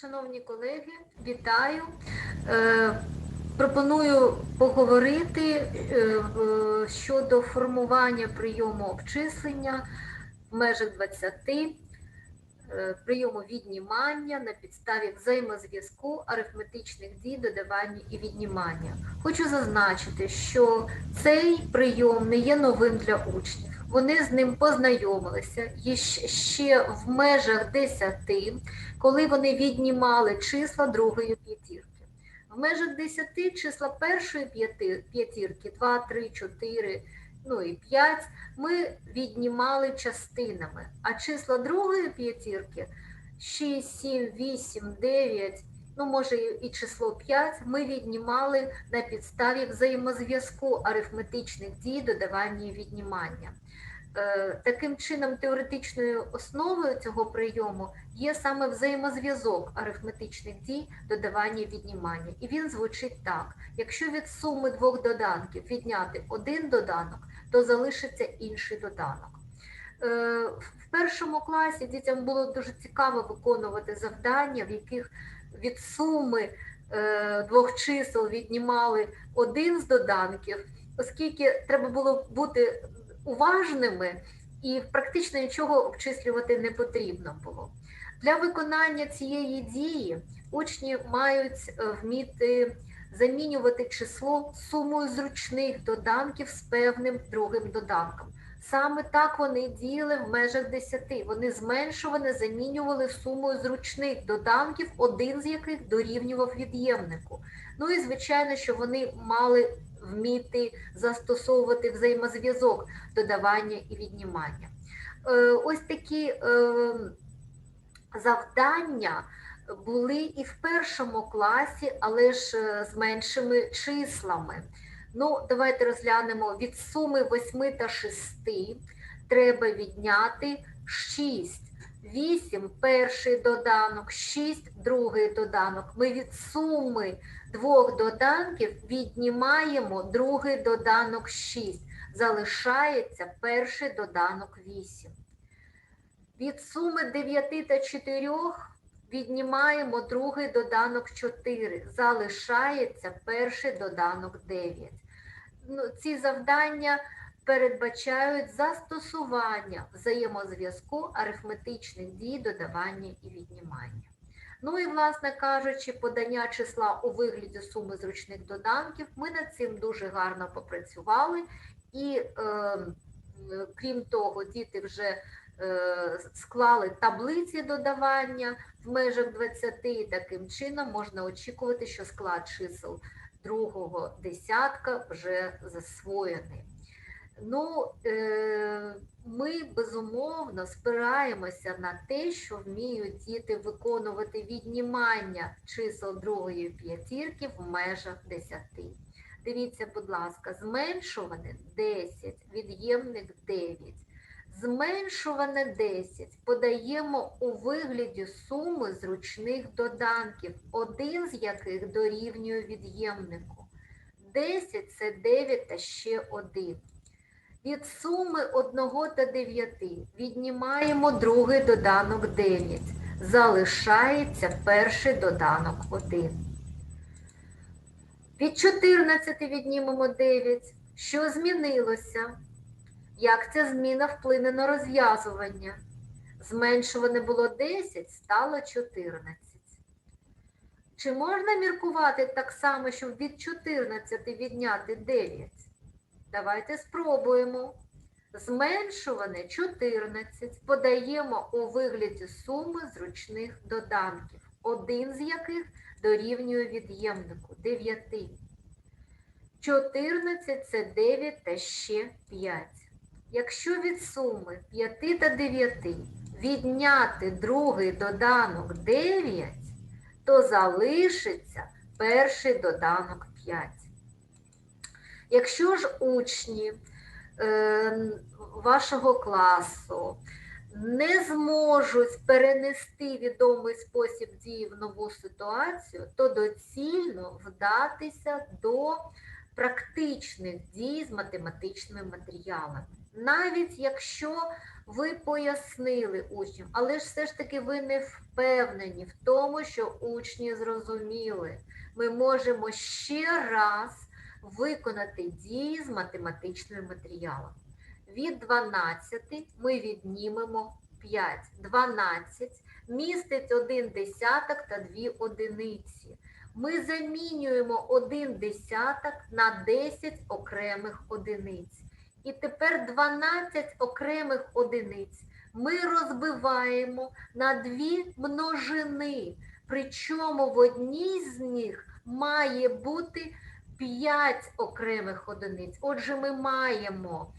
Шановні колеги, вітаю. Е, Пропоную поговорити е, щодо формування прийому обчислення в межах 20, е, прийому віднімання на підставі взаємозв'язку арифметичних дій додавання і віднімання. Хочу зазначити, що цей прийом не є новим для учнів. Вони з ним познайомилися щ- ще в межах 10 коли вони віднімали числа другої п'ятірки. В межах 10 числа першої п'ятірки 2, 3, 4, ну і 5 ми віднімали частинами, а числа другої п'ятірки 6, 7, 8, 9, ну може і число 5 ми віднімали на підставі взаємозв'язку арифметичних дій додавання і віднімання. Е, Таким чином, теоретичною основою цього прийому є саме взаємозв'язок арифметичних дій додавання і віднімання. І він звучить так: якщо від суми двох доданків відняти один доданок, то залишиться інший доданок. Е, В першому класі дітям було дуже цікаво виконувати завдання, в яких від суми е, двох чисел віднімали один з доданків, оскільки треба було бути уважними і практично нічого обчислювати не потрібно було. Для виконання цієї дії учні мають е, вміти замінювати число сумою зручних доданків з певним другим доданком. Саме так вони діяли в межах 10. Вони зменшуване замінювали сумою зручних доданків, один з яких дорівнював від'ємнику. Ну і звичайно, що вони мали вміти застосовувати взаємозв'язок додавання і віднімання. Е, Ось такі е, завдання були і в першому класі, але ж е, з меншими числами. Ну, давайте розглянемо від суми 8 та 6 треба відняти 6. 8 перший доданок, 6 другий доданок. Ми від суми двох доданків віднімаємо другий доданок 6. Залишається перший доданок 8. Від суми 9 та 4 віднімаємо другий доданок 4. Залишається перший доданок 9. Ну, ці завдання передбачають застосування взаємозв'язку арифметичних дій додавання і віднімання. Ну і, власне кажучи, подання числа у вигляді суми зручних доданків. Ми над цим дуже гарно попрацювали, і е, крім того, діти вже е, склали таблиці додавання в межах 20, і таким чином можна очікувати, що склад чисел другого десятка вже засвоєний. Ну, е, ми безумовно спираємося на те, що вміють діти виконувати віднімання чисел другої п'ятірки в межах 10. Дивіться, будь ласка, зменшуване 10, від'ємник 9. Зменшуване 10 подаємо у вигляді суми зручних доданків, один з яких дорівнює від'ємнику. 10 це 9 та ще 1. Від суми 1 та 9 віднімаємо другий доданок 9. Залишається перший доданок 1. Від 14 віднімемо 9. Що змінилося? Як ця зміна вплине на розв'язування? Зменшуване було 10, стало 14. Чи можна міркувати так само, щоб від 14 відняти 9? Давайте спробуємо. Зменшуване 14 подаємо у вигляді суми зручних доданків, один з яких дорівнює від'ємнику 9. 14 це 9 та ще 5. Якщо від суми 5 та 9 відняти другий доданок 9, то залишиться перший доданок 5. Якщо ж учні е, вашого класу не зможуть перенести відомий спосіб дії в нову ситуацію, то доцільно вдатися до практичних дій з математичними матеріалами. Навіть якщо ви пояснили учням, але ж все ж таки ви не впевнені в тому, що учні зрозуміли. Ми можемо ще раз виконати дії з математичним матеріалом. Від 12 ми віднімемо 5. 12 містить 1 десяток та 2 одиниці. Ми замінюємо 1 десяток на 10 окремих одиниць. І тепер 12 окремих одиниць ми розбиваємо на дві множини. Причому в одній з них має бути 5 окремих одиниць. Отже, ми маємо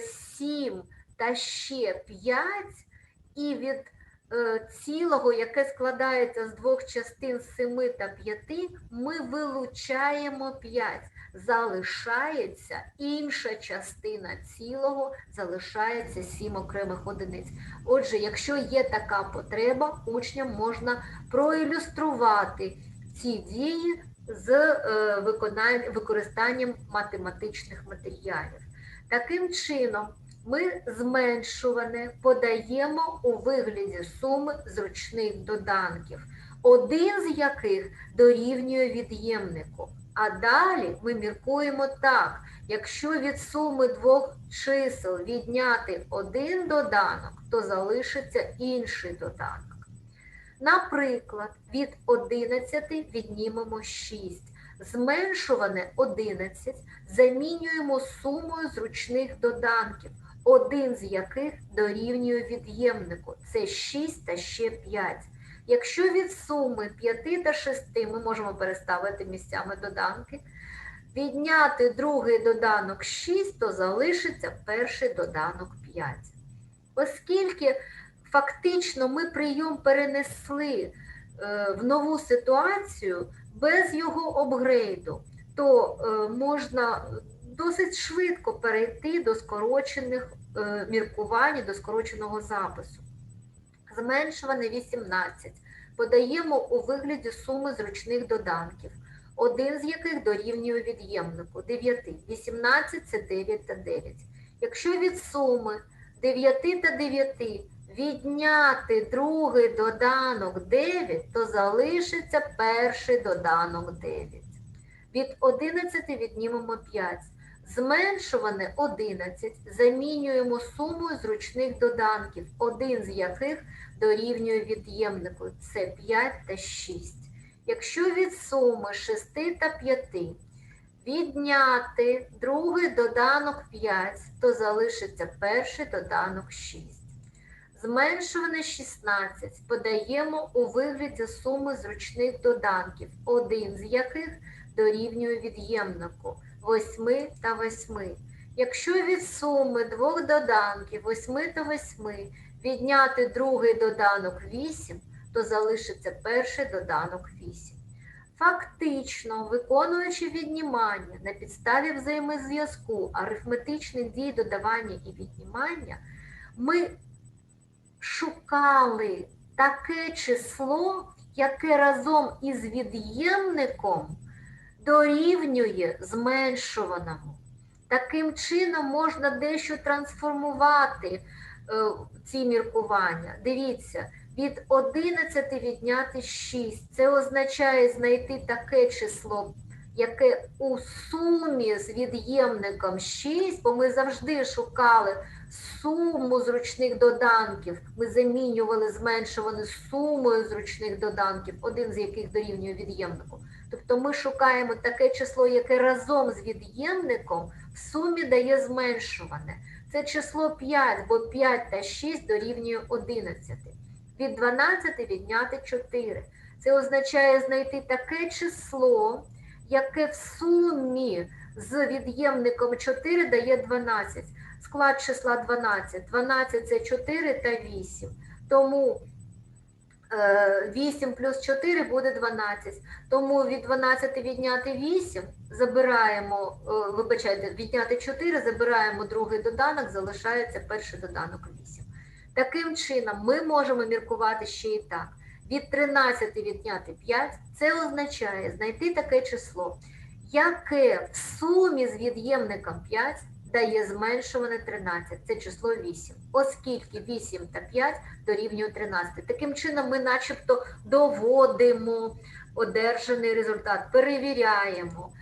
7 та ще 5, і від е, цілого, яке складається з двох частин 7 та 5, ми вилучаємо 5. Залишається інша частина цілого, залишається 7 окремих одиниць. Отже, якщо є така потреба, учням можна проілюструвати ці дії з е, використанням математичних матеріалів. Таким чином, ми зменшуване подаємо у вигляді суми зручних доданків, один з яких дорівнює від'ємнику. А далі ми міркуємо так: якщо від суми двох чисел відняти один доданок, то залишиться інший доданок. Наприклад, від 11 віднімемо 6. Зменшуване 11 замінюємо сумою зручних доданків, один з яких дорівнює від'ємнику. Це 6 та ще 5. Якщо від суми 5 та 6 ми можемо переставити місцями доданки, відняти другий доданок 6, то залишиться перший доданок 5. Оскільки фактично ми прийом перенесли е, в нову ситуацію без його обгрейду, то е, можна досить швидко перейти до скорочених е, міркувань, до скороченого запису. Зменшуване 18 подаємо у вигляді суми зручних доданків, один з яких дорівнює від'ємнику 9. 18 це 9 та 9. Якщо від суми 9 та 9 відняти другий доданок 9, то залишиться перший доданок 9. Від 11 віднімемо 5. Зменшуване 11 замінюємо сумою зручних доданків, один з яких дорівнює від'ємнику. Це 5 та 6. Якщо від суми 6 та 5 відняти другий доданок 5, то залишиться перший доданок 6. Зменшуване 16 подаємо у вигляді суми зручних доданків, один з яких дорівнює від'ємнику 8 та 8. Якщо від суми двох доданків 8 та 8 відняти другий доданок 8, то залишиться перший доданок 8. Фактично, виконуючи віднімання на підставі взаємозв'язку арифметичних дій додавання і віднімання, ми шукали таке число, яке разом із від'ємником дорівнює зменшуваному. Таким чином можна дещо трансформувати е, ці міркування. Дивіться, від 11 відняти 6. Це означає знайти таке число, яке у сумі з від'ємником 6, бо ми завжди шукали суму зручних доданків. Ми замінювали зменшувану сумою зручних доданків, один з яких дорівнює від'ємнику. Тобто ми шукаємо таке число, яке разом з від'ємником в сумі дає зменшуване. Це число 5, бо 5 та 6 дорівнює 11. Від 12 відняти 4. Це означає знайти таке число, яке в сумі з від'ємником 4 дає 12. Склад числа 12. 12 це 4 та 8. Тому 8 плюс 4 буде 12. Тому від 12 відняти 8, забираємо, е, вибачайте, відняти 4, забираємо другий доданок, залишається перший доданок 8. Таким чином, ми можемо міркувати ще і так. Від 13 відняти 5, це означає знайти таке число, яке в сумі з від'ємником 5 дає зменшуване 13. Це число 8. Оскільки 8 та 5 дорівнює 13. Таким чином, ми начебто доводимо одержаний результат, перевіряємо.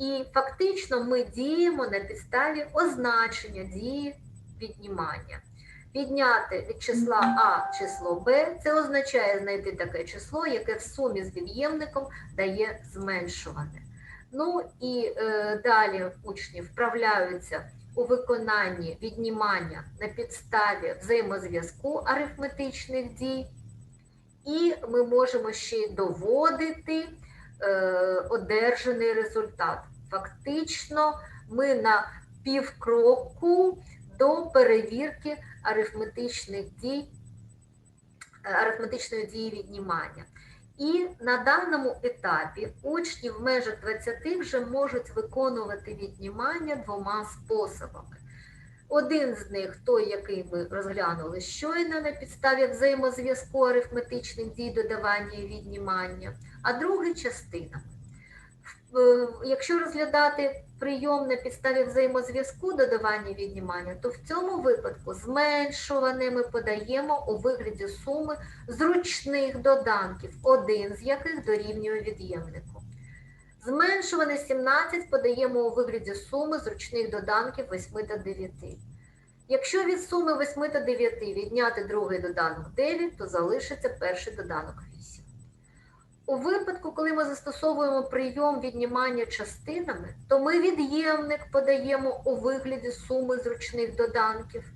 І фактично ми діємо на підставі означення дії віднімання. Відняти від числа А число Б це означає знайти таке число, яке в сумі з від'ємником дає зменшуване. Ну і е, далі учні вправляються у виконанні віднімання на підставі взаємозв'язку арифметичних дій, і ми можемо ще й доводити е, одержаний результат. Фактично, ми на півкроку до перевірки арифметичних дій, е, арифметичної дії віднімання. І на даному етапі учні в межах 20 вже можуть виконувати віднімання двома способами. Один з них, той, який ми розглянули щойно на підставі взаємозв'язку арифметичних дій додавання і віднімання, а другий частинами. Якщо розглядати прийом на підставі взаємозв'язку додавання віднімання, то в цьому випадку зменшуване ми подаємо у вигляді суми зручних доданків, один з яких дорівнює від'ємнику. Зменшуване 17 подаємо у вигляді суми зручних доданків 8 та 9. Якщо від суми 8 та 9 відняти другий доданок 9, то залишиться перший доданок 8. У випадку, коли ми застосовуємо прийом віднімання частинами, то ми від'ємник подаємо у вигляді суми зручних доданків.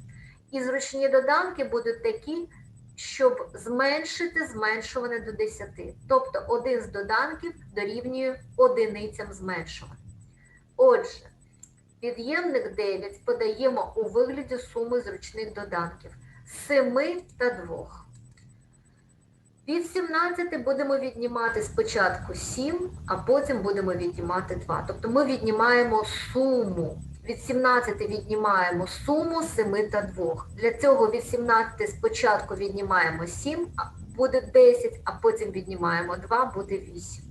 І зручні доданки будуть такі, щоб зменшити зменшуване до 10. Тобто один з доданків дорівнює одиницям зменшування. Отже, від'ємник 9 подаємо у вигляді суми зручних доданків 7 та 2. Від 17 будемо віднімати спочатку 7, а потім будемо віднімати 2. Тобто ми віднімаємо суму. Від 17 віднімаємо суму 7 та 2. Для цього від 17 спочатку віднімаємо 7, а буде 10, а потім віднімаємо 2, буде 8.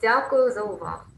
Дякую за увагу.